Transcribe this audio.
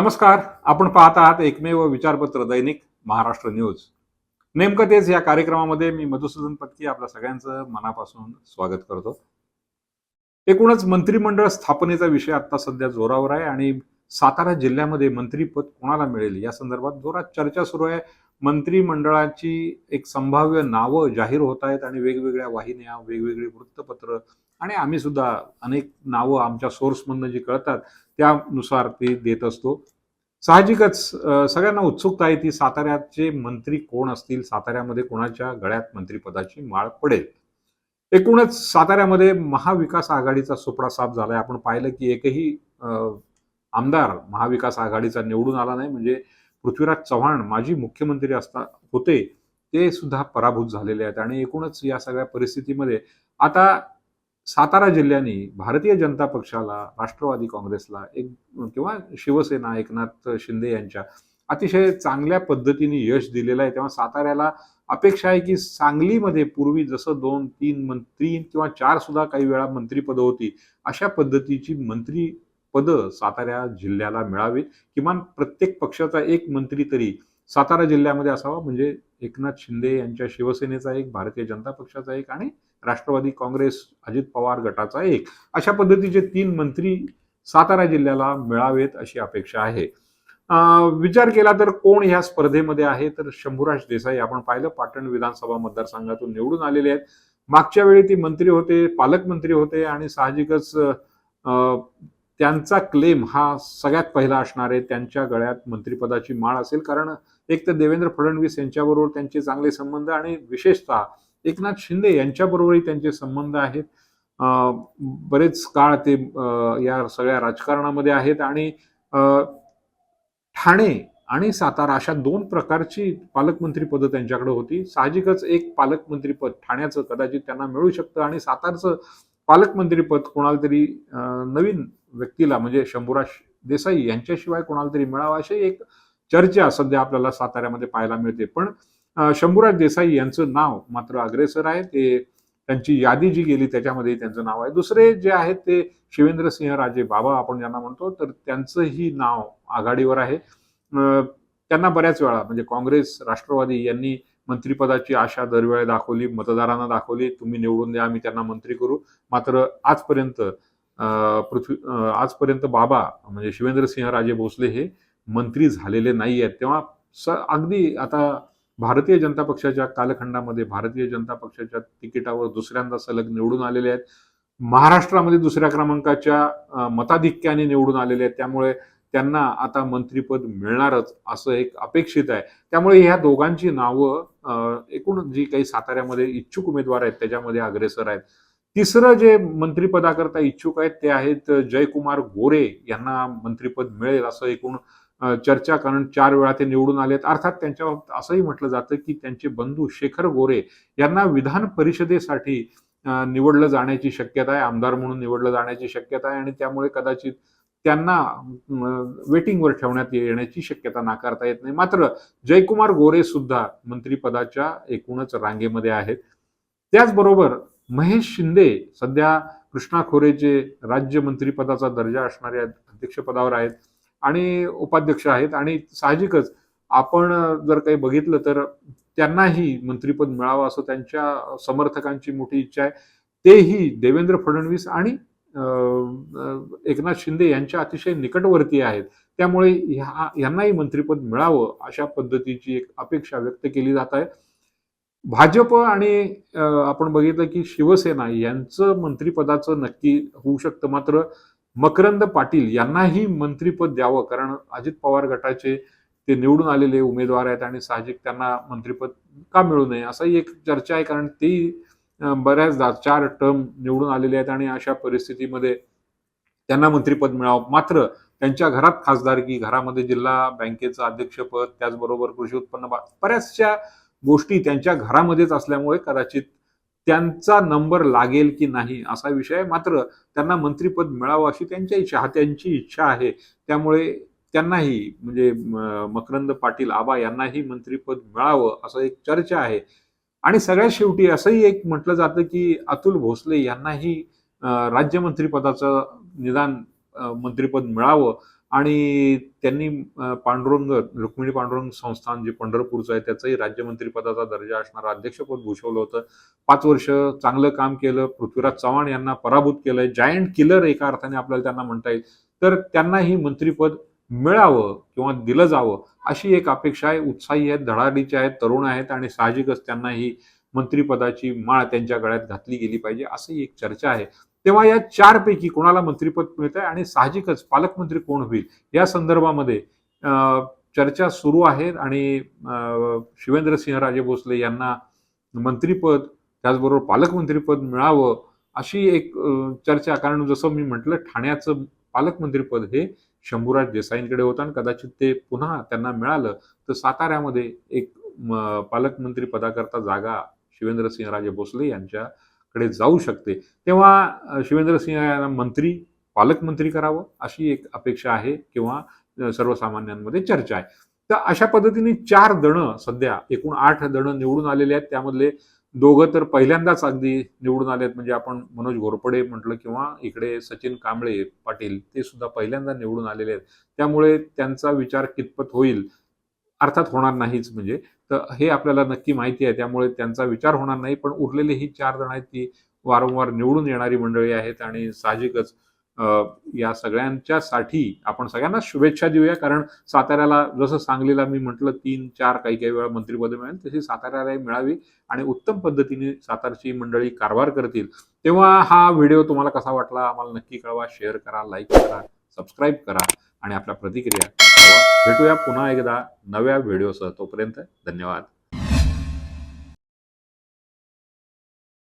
नमस्कार आपण पाहत आहात एकमेव विचारपत्र दैनिक महाराष्ट्र न्यूज. नेमकं तेच या कार्यक्रमामध्ये मी मधुसूदन पत्की आपल्या सगळ्यांचं मनापासून स्वागत करतो. एकूणच मंत्रिमंडळ स्थापनेचा विषय आता सध्या जोरावर आहे आणि सातारा जिल्ह्यामध्ये मंत्रीपद कोणाला मिळेल? या संदर्भात जोरात चर्चा सुरू आहे. मंत्रिमंडळाची एक संभाव्य नावं जाहीर होत आहेत आणि वेगवेगळ्या वाहिन्या वेगवेगळी वृत्तपत्र आणि आम्ही सुद्धा अनेक नावं आमच्या सोर्समधनं जी कळतात त्यानुसार ते देत असतो. साहजिकच सगळ्यांना उत्सुकता आहे ती साताऱ्याचे मंत्री कोण असतील? साताऱ्यामध्ये कोणाच्या गळ्यात मंत्रीपदाची माळ पडेल? एकूणच साताऱ्यामध्ये महाविकास आघाडीचा सुपडा साफ झालाय. आपण पाहिलं की एकही आमदार महाविकास आघाडीचा निवडून आला नाही. म्हणजे पृथ्वीराज चव्हाण माजी मुख्यमंत्री असता होते ते सुद्धा पराभूत झालेले आहेत. आणि एकूणच या सगळ्या परिस्थितीमध्ये आता सातारा जिल्ह्याने भारतीय जनता पक्षाला राष्ट्रवादी काँग्रेसला एक किंवा शिवसेना एकनाथ शिंदे यांच्या अतिशय चांगल्या पद्धतीने यश दिलेलं आहे. तेव्हा साताऱ्याला अपेक्षा आहे की सांगलीमध्ये पूर्वी जसं दोन तीन मंत्री किंवा चार सुद्धा काही वेळा मंत्रीपदं होती अशा पद्धतीची मंत्रीपदं सातारा जिल्ह्याला मिळावीत. किमान प्रत्येक पक्षाचा एक मंत्री तरी सातारा जिल्ह्यामध्ये असावा. म्हणजे एकनाथ शिंदे यांच्या शिवसेनेचा एक भारतीय जनता पक्षाचा एक आणि राष्ट्रवादी काँग्रेस अजित पवार गटाचा एक. अशा पद्धतीचे तीन मंत्री सातारा जिल्ह्याला मिळावेत अशी अपेक्षा आहे. अं, विचार केला तर कोण ह्या स्पर्धेमध्ये आहे? तर शंभूराज देसाई. आपण पाहिलं पाटण विधानसभा मतदारसंघातून निवडून आलेले आहेत. मागच्या वेळी ती मंत्री होते पालकमंत्री होते आणि साहजिकच अं, त्यांचा क्लेम हा सगळ्यात पहिला असणार आहे. त्यांच्या गळ्यात मंत्रिपदाची माळ असेल. कारण एक तर देवेंद्र फडणवीस यांच्याबरोबर त्यांचे चांगले संबंध आणि विशेषतः एकनाथ शिंदे यांच्याबरोबरही त्यांचे संबंध आहेत. बरेच काळ ते या सगळ्या राजकारणामध्ये आहेत आणि ठाणे आणि सातारा अशा दोन प्रकारची पालकमंत्री पदं त्यांच्याकडे होती. साहजिकच एक पालकमंत्रीपद ठाण्याचं कदाचित त्यांना मिळू शकतं आणि सातारचं पालकमंत्रीपद कोणाला तरी नवीन व्यक्तीला म्हणजे शंभूराज देसाई यांच्याशिवाय कोणाला तरी मिळावं अशी एक चर्चा सध्या आपल्याला साताऱ्यामध्ये पाहायला मिळते. पण शंभूराज देसाई यांचं नाव मात्र अग्रेसर आहे. ते त्यांची यादी जी गेली त्याच्यामध्ये त्यांचं नाव आहे. दुसरे जे आहेत ते शिवेंद्रसिंह राजे बाबा आपण ज्यांना म्हणतो तर त्यांचंही नाव आघाडीवर आहे. अं, त्यांना बऱ्याच वेळा म्हणजे काँग्रेस राष्ट्रवादी यांनी मंत्रिपदाची आशा दरवेळे दाखवली मतदारांना दाखवली तुम्ही निवडून द्या आम्ही त्यांना मंत्री करू. मात्र आजपर्यंत अं, पृथ्वी आजपर्यंत बाबा म्हणजे शिवेंद्रसिंह राजे भोसले हे मंत्री झालेले नाही आहेत. तेव्हा स अगदी आता भारतीय जनता पक्षाच्या कालखंडामध्ये भारतीय जनता पक्षाच्या तिकिटावर दुसऱ्यांदा सलग निवडून आलेले आहेत. महाराष्ट्रामध्ये दुसऱ्या क्रमांकाच्या मताधिक्याने निवडून आलेले आहेत. त्यामुळे त्यांना आता मंत्रीपद मिळणारच असं एक अपेक्षित आहे. त्यामुळे ह्या दोघांची नावं एकूण जी काही साताऱ्यामध्ये इच्छुक उमेदवार आहेत त्याच्यामध्ये अग्रेसर आहेत. तिसरं जे मंत्रिपदाकरता इच्छुक आहेत ते आहेत जयकुमार गोरे. यांना मंत्रिपद मिळेल असं एकूण चर्चा कारण चार वेळा ते निवडून आलेत. अर्थात त्यांच्या असंही म्हटलं जातं की त्यांचे बंधू शेखर गोरे यांना विधान परिषदेसाठी निवडलं जाण्याची शक्यता आहे. आमदार म्हणून निवडलं जाण्याची शक्यता आहे आणि त्यामुळे कदाचित त्यांना वेटिंगवर ठेवण्यात येण्याची शक्यता नाकारता येत नाही. मात्र जयकुमार गोरे सुद्धा मंत्रिपदाच्या एकूणच रांगेमध्ये आहेत. त्याचबरोबर महेश शिंदे सध्या कृष्णा खोरेचे राज्य मंत्रिपदाचा दर्जा असणारे अध्यक्षपदावर आहेत. आणि उपाध्यक्ष आहेत. आणि साहजिकच आपण जर काही बघितलं तर त्यांनाही मंत्रीपद मिळावं असं त्यांच्या समर्थकांची मोठी इच्छा आहे. तेही देवेंद्र फडणवीस आणि एकनाथ शिंदे यांच्या अतिशय निकटवर्ती आहेत. त्यामुळे ह्या यांनाही मंत्रीपद मिळावं अशा पद्धतीची एक अपेक्षा व्यक्त केली जात आहे. भाजप आणि आपण बघितलं की शिवसेना यांचं मंत्रिपदाचं नक्की होऊ शकतं मात्र मकरंद पाटील यांनाही मंत्रीपद द्यावं. कारण अजित पवार गटाचे ते निवडून आलेले उमेदवार आहेत आणि साहजिक त्यांना मंत्रीपद का मिळू नये? असाही एक चर्चा आहे. कारण ते बऱ्याचदा चार टर्म निवडून आलेले आहेत आणि अशा परिस्थितीमध्ये त्यांना मंत्रीपद मिळावं. मात्र त्यांच्या घरात खासदारकी घरामध्ये जिल्हा बँकेचं अध्यक्षपद त्याचबरोबर कृषी उत्पन्न बऱ्याचशा गोष्टी त्यांच्या घरामध्येच असल्यामुळे कदाचित त्यांचा नंबर लागेल की नाही असा विषय मात्र त्यांना मंत्रिपद मिळावं अशी त्यांच्या चाहत्यांची इच्छा आहे. त्यामुळे त्यांनाही म्हणजे मकरंद पाटील आबा यांनाही मंत्रिपद मिळावं असं एक चर्चा आहे. आणि सगळ्यात शेवटी असंही एक म्हटलं जातं की अतुल भोसले यांनाही राज्यमंत्रीपदाचं निदान मंत्रीपद मंत्रिपद मिळावं. आणि त्यांनी पांडुरंग रुक्मिणी पांडुरंग संस्थान जे पंढरपूरचं आहे त्याचंही राज्यमंत्रीपदाचा दर्जा असणारं अध्यक्षपद भूषवलं होतं. पाच वर्ष चांगलं काम केलं. पृथ्वीराज चव्हाण यांना पराभूत केलंय. जायंट किलर एका अर्थाने आपल्याला त्यांना म्हणता येईल. तर त्यांनाही मंत्रीपद मिळावं किंवा दिलं जावं अशी एक अपेक्षा आहे. उत्साही आहेत धडाडीचे आहेत तरुण आहेत आणि साहजिकच त्यांना ही मंत्रिपदाची माळ त्यांच्या गळ्यात घातली गेली पाहिजे असंही एक चर्चा आहे. तेव्हा या चारपैकी कोणाला मंत्रिपद मिळत आहे आणि साहजिकच पालकमंत्री कोण होईल? या संदर्भामध्ये चर्चा सुरू आहेत आणि अं, शिवेंद्रसिंहराजे भोसले यांना मंत्रिपद त्याचबरोबर पालकमंत्रीपद मिळावं अशी एक चर्चा. कारण जसं मी म्हटलं ठाण्याचं पालकमंत्रीपद हे शंभूराज देसाईंकडे होतं आणि कदाचित ते पुन्हा त्यांना मिळालं तर साताऱ्यामध्ये एक पालकमंत्री पदाकरता जागा शिवेंद्रसिंहराजे भोसले यांच्या कडे जाऊ शकते. तेव्हा शिवेंद्र शिवेंद्रसिंह यांना मंत्री पालकमंत्री करावं अशी एक अपेक्षा आहे किंवा सर्वसामान्यांमध्ये चर्चा आहे. तर अशा पद्धतीने चार दण सध्या एकूण आठ दण निवडून आलेले आहेत. त्यामधले दोघं तर पहिल्यांदाच अगदी निवडून आले आहेत म्हणजे आपण मनोज घोरपडे म्हटलं किंवा इकडे सचिन कांबळे पाटील ते सुद्धा पहिल्यांदा निवडून आलेले आहेत. त्यामुळे त्यांचा विचार कितपत होईल? अर्थात होणार नाहीच म्हणजे. तर हे आपल्याला नक्की माहिती आहे त्यामुळे त्यांचा विचार होणार नाही पण उरलेले ही चार जण आहेत ती वारंवार निवडून येणारी मंडळी आहेत आणि साहजिकच या सगळ्यांच्यासाठी आपण सगळ्यांना शुभेच्छा देऊया कारण साताऱ्याला जसं सांगलीला मी म्हटलं तीन चार काही काही वेळा मंत्रिपदं मिळेल तशी साताऱ्यालाही मिळावी आणि उत्तम पद्धतीने सातारची मंडळी कारभार करतील. तेव्हा हा व्हिडिओ तुम्हाला कसा वाटला आम्हाला नक्की कळवा शेअर करा लाईक करा सबस्क्राईब करा आणि आपल्या प्रतिक्रिया भेटूया पुन्हा एकदा नव्या व्हिडिओसह. तोपर्यंत धन्यवाद.